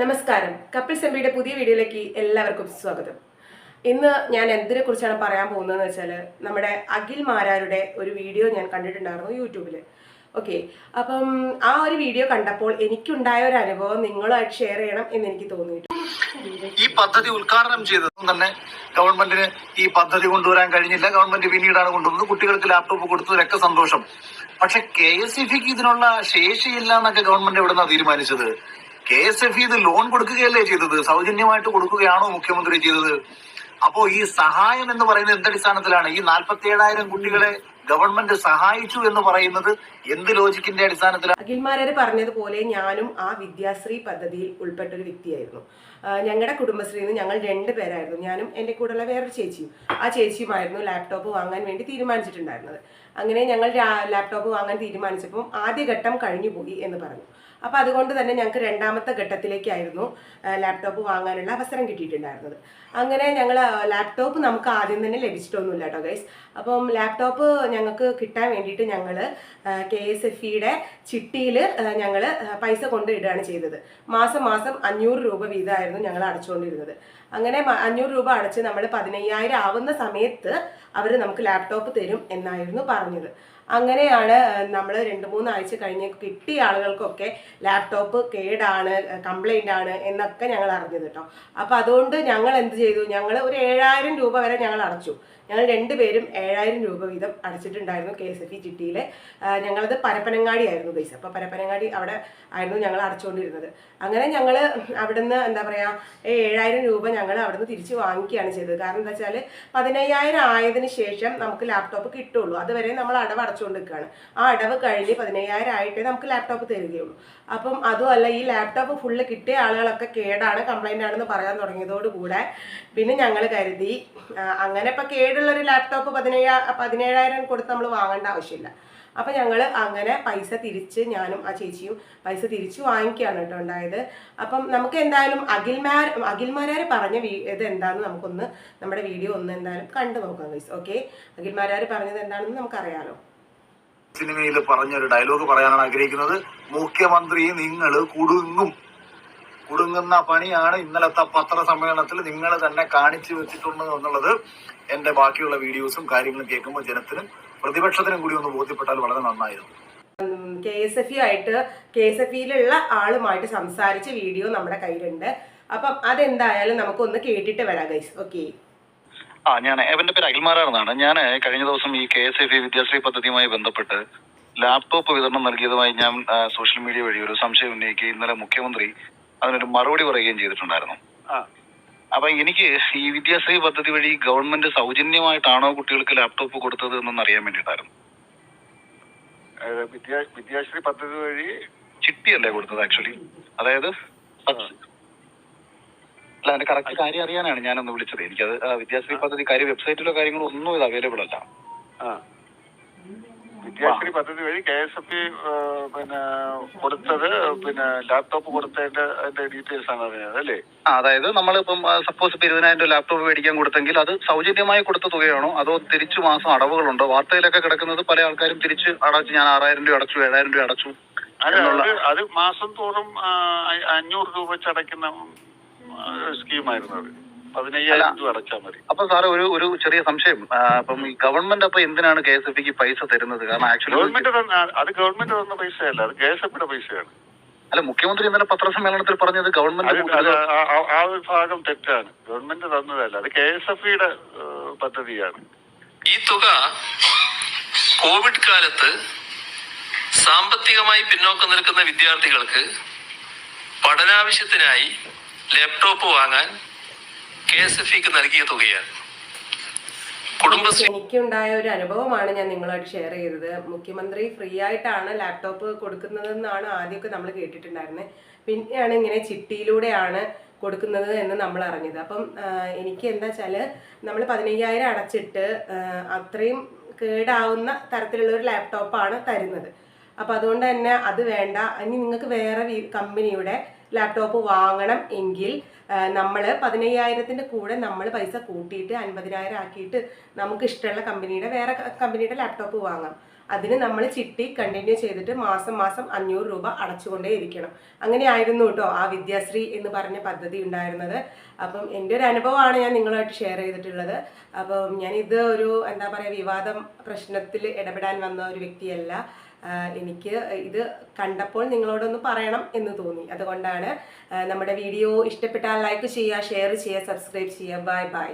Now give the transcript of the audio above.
നമസ്കാരം. കപ്പിൾ സെമ്പിയുടെ പുതിയ വീഡിയോയിലേക്ക് എല്ലാവർക്കും സ്വാഗതം. ഇന്ന് ഞാൻ എന്തിനെ കുറിച്ചാണ് പറയാൻ പോകുന്നതെന്ന് വെച്ചാൽ നമ്മുടെ അഖിൽ മാരാരുടെ ഒരു വീഡിയോ ഞാൻ കണ്ടിട്ടുണ്ടായിരുന്നു യൂട്യൂബിൽ ഓക്കെ. അപ്പം ആ ഒരു വീഡിയോ കണ്ടപ്പോൾ എനിക്കുണ്ടായ ഒരു അനുഭവം നിങ്ങളുമായിട്ട് ഷെയർ ചെയ്യണം എന്ന് എനിക്ക് തോന്നിയിട്ടു ഈ പദ്ധതി ഉദ്ഘാടനം ചെയ്തതും തന്നെ ഗവൺമെന്റിന് ഈ പദ്ധതി കൊണ്ടുവരാൻ കഴിഞ്ഞില്ല. ഗവൺമെന്റ് പിന്നീടാണ് കൊണ്ടുവന്നത്. കുട്ടികൾക്ക് ലാപ്ടോപ്പ് കൊടുത്തതിലൊക്കെ സന്തോഷം. പക്ഷെ കെ എസ് ഇ ബിക്ക് ഇതിനുള്ള ശേഷിയില്ല എന്നൊക്കെ ഗവൺമെന്റ് എവിടെ നിന്നാണ് തീരുമാനിച്ചത്? കെ എസ് എഫ് ഇത് ലോൺ കൊടുക്കുകയല്ലേ ചെയ്തത്? സൗജന്യമായിട്ട് കൊടുക്കുകയാണോ മുഖ്യമന്ത്രി ചെയ്തത്? അപ്പോ ഈ സഹായം എന്ന് പറയുന്നത് എന്തടിസ്ഥാനത്തിലാണ്? ഈ നാൽപ്പത്തി ഏഴായിരം കുട്ടികളെ ഗവൺമെന്റ് സഹായിച്ചു എന്ന് പറയുന്നത് എന്ത് ലോജിക്കിന്റെ അടിസ്ഥാനത്തിലാണ് അഖിൽ മാരാര് പറഞ്ഞതുപോലെ ഞാനും ആ വിദ്യാശ്രീ പദ്ധതിയിൽ ഉൾപ്പെട്ട ഒരു വ്യക്തിയായിരുന്നു. ഞങ്ങളുടെ കുടുംബശ്രീയിൽ നിന്ന് ഞങ്ങൾ രണ്ട് പേരായിരുന്നു. ഞാനും എന്റെ കൂടെയുള്ള വേറൊരു ചേച്ചിയും. ആ ചേച്ചിയുമായിരുന്നു ലാപ്ടോപ്പ് വാങ്ങാൻ വേണ്ടി തീരുമാനിച്ചിട്ടുണ്ടായിരുന്നത്. അങ്ങനെ ഞങ്ങൾ ലാപ്ടോപ്പ് വാങ്ങാൻ തീരുമാനിച്ചപ്പോൾ ആദ്യഘട്ടം കഴിഞ്ഞു പോയി എന്ന് പറഞ്ഞു. അപ്പോൾ അതുകൊണ്ട് തന്നെ ഞങ്ങൾക്ക് രണ്ടാമത്തെ ഘട്ടത്തിലേക്കായിരുന്നു ലാപ്ടോപ്പ് വാങ്ങാനുള്ള അവസരം കിട്ടിയിട്ടുണ്ടായിരുന്നത്. അങ്ങനെ ഞങ്ങൾ ലാപ്ടോപ്പ് നമുക്ക് ആദ്യം തന്നെ ലഭിച്ചിട്ടൊന്നുമില്ല കേട്ടോ ഗൈസ് അപ്പം ലാപ്ടോപ്പ് ഞങ്ങൾക്ക് കിട്ടാൻ വേണ്ടിയിട്ട് ഞങ്ങൾ കെ എസ് എഫ് ഇയുടെ ചിട്ടിയിൽ ഞങ്ങൾ പൈസ കൊണ്ടിടുകയാണ് ചെയ്തത്. മാസം മാസം അഞ്ഞൂറ് രൂപ വീതമായിരുന്നു ഞങ്ങൾ അടച്ചുകൊണ്ടിരുന്നത്. അങ്ങനെ അഞ്ഞൂറ് രൂപ അടച്ച് നമ്മൾ പതിനയ്യായിരം ആവുന്ന സമയത്ത് അവർ നമുക്ക് ലാപ്ടോപ്പ് തരും എന്നായിരുന്നു പറഞ്ഞത്. അങ്ങനെയാണ് നമ്മൾ രണ്ട് മൂന്ന് ആഴ്ച കഴിഞ്ഞ് കിട്ടിയ ആളുകൾക്കൊക്കെ ലാപ്ടോപ്പ് കേടാണ് കംപ്ലൈന്റ് ആണ് എന്നൊക്കെ ഞങ്ങൾ അറിഞ്ഞത് കേട്ടോ. അപ്പോൾ അതുകൊണ്ട് ഞങ്ങൾ എന്ത് ചെയ്തു? ഞങ്ങൾ ഒരു ഏഴായിരം രൂപ വരെ ഞങ്ങൾ അടച്ചു. ഞങ്ങൾ രണ്ടുപേരും ഏഴായിരം രൂപ വീതം അടച്ചിട്ടുണ്ടായിരുന്നു കെ എസ് എഫ് ഇ ചിട്ടിയിലെ. ഞങ്ങളത് പരപ്പനങ്ങാടി ആയിരുന്നു പൈസ അപ്പോൾ പരപ്പനങ്ങാടി അവിടെ ആയിരുന്നു ഞങ്ങൾ അടച്ചുകൊണ്ടിരുന്നത് അങ്ങനെ ഞങ്ങൾ അവിടുന്ന് എന്താ പറയുക ഏഴായിരം രൂപ ഞങ്ങൾ അവിടുന്ന് തിരിച്ച് വാങ്ങിക്കുകയാണ് ചെയ്തത്. കാരണം എന്താ വെച്ചാൽ പതിനയ്യായിരം ആയതിന് ശേഷം നമുക്ക് ലാപ്ടോപ്പ് കിട്ടുള്ളൂ അതുവരെ നമ്മൾ അടവ് അടച്ചുകൊണ്ട് നിൽക്കുകയാണ് ആ അടവ് കഴിഞ്ഞ് പതിനയ്യായിരം ആയിട്ടേ നമുക്ക് ലാപ്ടോപ്പ് തരികയുള്ളൂ. അപ്പം അതുമല്ല ഈ ലാപ്ടോപ്പ് ഫുള്ള് കിട്ടിയ ആളുകളൊക്കെ കേടാണ് കംപ്ലൈന്റ് ആണെന്ന് പറയാൻ തുടങ്ങിയതോടുകൂടെ പിന്നെ ഞങ്ങൾ കരുതി അങ്ങനെ ഇപ്പം കേടുള്ള ഒരു ലാപ്ടോപ്പ് പതിനേഴ പതിനേഴായിരം കൊടുത്ത് നമ്മൾ വാങ്ങേണ്ട ആവശ്യമില്ല. അപ്പം ഞങ്ങൾ അങ്ങനെ പൈസ തിരിച്ച് ഞാനും ആ ചേച്ചിയും പൈസ തിരിച്ച് വാങ്ങിക്കുകയാണ് കേട്ടോ ഉണ്ടായത്. അപ്പം നമുക്ക് എന്തായാലും അഖിൽമാർ അഖിൽമാരാർ പറഞ്ഞ വീ ഇത് എന്താണെന്ന് നമുക്കൊന്ന് നമ്മുടെ വീഡിയോ ഒന്ന് എന്തായാലും കണ്ടു നോക്കാം ഗൈസ് ഓക്കെ അഖിൽമാരാർ പറഞ്ഞത് എന്താണെന്ന് നമുക്കറിയാലോ. സിനിമയിൽ പറഞ്ഞൊരു ഡയലോഗ് പറയാനാണ് ആഗ്രഹിക്കുന്നത്. മുഖ്യമന്ത്രി നിങ്ങൾ കുടുങ്ങും. കുടുങ്ങുന്ന പണിയാണ് ഇന്നലത്തെ പത്രസമ്മേളനത്തിൽ നിങ്ങൾ തന്നെ കാണിച്ചു വെച്ചിട്ടുണ്ട് എന്നുള്ളത് എന്റെ ബാക്കിയുള്ള വീഡിയോസും കാര്യങ്ങളും കേൾക്കുമ്പോൾ ജനത്തിനും പ്രതിപക്ഷത്തിനും കൂടി ഒന്ന് ബോധ്യപ്പെട്ടാൽ വളരെ നന്നായിരുന്നു. കെ എസ് എഫ് യു ആയിട്ട് കെ എസ് എഫ് ഇയിലുള്ള ആളുമായിട്ട് സംസാരിച്ച വീഡിയോ നമ്മുടെ കയ്യിലുണ്ട്. അപ്പം അതെന്തായാലും നമുക്കൊന്ന് കേട്ടിട്ട് വരാം ഗൈസ് ഓക്കെ ആ ഞാൻ എന്റെ പേര് അഖിൽമാരാണെന്നാണ് ഞാൻ കഴിഞ്ഞ ദിവസം ഈ കെ എസ് എഫ് വിദ്യാശ്രീ പദ്ധതിയുമായി ബന്ധപ്പെട്ട് ലാപ്ടോപ്പ് വിതരണം നൽകിയതുമായി ഞാൻ സോഷ്യൽ മീഡിയ വഴി ഒരു സംശയം ഉന്നയിക്കുകയും ഇന്നലെ മുഖ്യമന്ത്രി അതിനൊരു മറുപടി പറയുകയും ചെയ്തിട്ടുണ്ടായിരുന്നു. അപ്പൊ എനിക്ക് ഈ വിദ്യാശ്രീ പദ്ധതി വഴി ഗവൺമെന്റ് സൗജന്യമായിട്ടാണോ കുട്ടികൾക്ക് ലാപ്ടോപ്പ് കൊടുത്തത് എന്നൊന്ന് അറിയാൻ വേണ്ടിയിട്ടായിരുന്നു. വിദ്യാശ്രീ പദ്ധതി വഴി ചിട്ടിയല്ലേ കൊടുത്തത് ആക്ച്വലി അതായത് അല്ല അതിന്റെ കറക്റ്റ് കാര്യം അറിയാനാണ് ഞാനൊന്ന് വിളിച്ചത്. എനിക്കത് വിദ്യാശ്രീ പദ്ധതി കാര്യം വെബ്സൈറ്റിലോ കാര്യങ്ങളോ ഒന്നും ഇത് അവൈലബിൾ അല്ല. വിദ്യാശ്രീ പദ്ധതി വഴി കെ എസ് എഫ് പിന്നെ കൊടുത്തത് പിന്നെ ലാപ്ടോപ്പ് കൊടുത്തതിന്റെ അതിന്റെ ഡീറ്റെയിൽസ് ആണ് അറിഞ്ഞത് അല്ലേ? അതായത് നമ്മളിപ്പം സപ്പോസ് ഇപ്പൊ ഇരുപതിനായിരം രൂപ ലാപ്ടോപ്പ് മേടിക്കാൻ കൊടുത്തെങ്കിൽ അത് സൗജന്യമായി കൊടുത്ത തുകയാണോ? അതോ തിരിച്ചു മാസം അടവുകളുണ്ടോ? വാർത്തയിലൊക്കെ കിടക്കുന്നത് പല ആൾക്കാരും തിരിച്ച് അടച്ചു ഞാൻ ആറായിരം രൂപ അടച്ചു ഏഴായിരം രൂപ അടച്ചു അത് മാസം തോറും അഞ്ഞൂറ് രൂപ വെച്ച് അടയ്ക്കുന്ന സ്കീമായിരുന്നു അത്. പതിനയ്യായിരം രൂപ അടച്ചാൽ മതി. അപ്പൊ സാറേ ഒരു ഒരു ചെറിയ സംശയം. അപ്പം ഈ ഗവൺമെന്റ് അപ്പൊ എന്തിനാണ് കെ എസ് എഫ് ബിക്ക് പൈസ തരുന്നത്? കാരണം ആക്ച്വലി ഗവൺമെന്റ് അത് ഗവൺമെന്റ് തന്ന പൈസയല്ല അത് കെ എസ് എഫിന്റെ പൈസയാണ്. അല്ല മുഖ്യമന്ത്രി ഇന്നലെ പത്രസമ്മേളനത്തിൽ പറഞ്ഞത് ഗവൺമെന്റ് അത് ആ- ആ- ആ ഒരു ഭാഗം തെറ്റാണ്. ഗവൺമെന്റ് തന്നതല്ല അത് കെ എസ് എഫ് ഇയുടെ പദ്ധതിയാണ്. ഈ തുക കോവിഡ് കാലത്ത് സാമ്പത്തികമായി പിന്നോക്കം നിൽക്കുന്ന വിദ്യാർത്ഥികൾക്ക് പഠനാവശ്യത്തിനായി ലാപ്ടോപ്പ് വാങ്ങാൻ എനിക്കുണ്ടായ ഒരു അനുഭവമാണ് ഞാൻ നിങ്ങളായിട്ട് ഷെയർ ചെയ്തത്. മുഖ്യമന്ത്രി ഫ്രീ ആയിട്ടാണ് ലാപ്ടോപ്പ് കൊടുക്കുന്നതെന്നാണ് ആദ്യമൊക്കെ നമ്മൾ കേട്ടിട്ടുണ്ടായിരുന്നത് പിന്നെയാണ് ഇങ്ങനെ ചിട്ടിയിലൂടെയാണ് കൊടുക്കുന്നത് എന്ന് നമ്മൾ അറിഞ്ഞത്. അപ്പം എനിക്ക് എന്താ വെച്ചാൽ നമ്മൾ പതിനയ്യായിരം അടച്ചിട്ട് അത്രയും കേടാവുന്ന തരത്തിലുള്ള ഒരു ലാപ്ടോപ്പാണ് തരുന്നത്. അപ്പം അതുകൊണ്ട് തന്നെ അത് വേണ്ട. ഇനി നിങ്ങൾക്ക് വേറെ കമ്പനിയുടെ ലാപ്ടോപ്പ് വാങ്ങണം എങ്കിൽ നമ്മൾ പതിനയ്യായിരത്തിന്റെ കൂടെ നമ്മൾ പൈസ കൂട്ടിയിട്ട് അൻപതിനായിരം ആക്കിയിട്ട് നമുക്ക് ഇഷ്ടമുള്ള കമ്പനിയുടെ വേറെ കമ്പനിയുടെ ലാപ്ടോപ്പ് വാങ്ങാം. അതിന് നമ്മൾ ചിട്ടി കണ്ടിന്യൂ ചെയ്തിട്ട് മാസം മാസം അഞ്ഞൂറ് രൂപ അടച്ചുകൊണ്ടേ ഇരിക്കണം. അങ്ങനെയായിരുന്നു കേട്ടോ ആ വിദ്യാശ്രീ എന്ന് പറഞ്ഞ പദ്ധതി ഉണ്ടായിരുന്നത്. അപ്പം എന്റെ ഒരു അനുഭവമാണ് ഞാൻ നിങ്ങളുമായിട്ട് ഷെയർ ചെയ്തിട്ടുള്ളത്. അപ്പം ഞാനിത് ഒരു എന്താ പറയുക വിവാദം പ്രശ്നത്തിൽ ഇടപെടാൻ വന്ന ഒരു വ്യക്തിയല്ല. എനിക്ക് ഇത് കണ്ടപ്പോൾ നിങ്ങളോടൊന്ന് പറയണം എന്ന് തോന്നി. അതുകൊണ്ടാണ് നമ്മുടെ വീഡിയോ ഇഷ്ടപ്പെട്ടാൽ ലൈക്ക് ചെയ്യുക ഷെയർ ചെയ്യുക സബ്സ്ക്രൈബ് ചെയ്യുക. Bye bye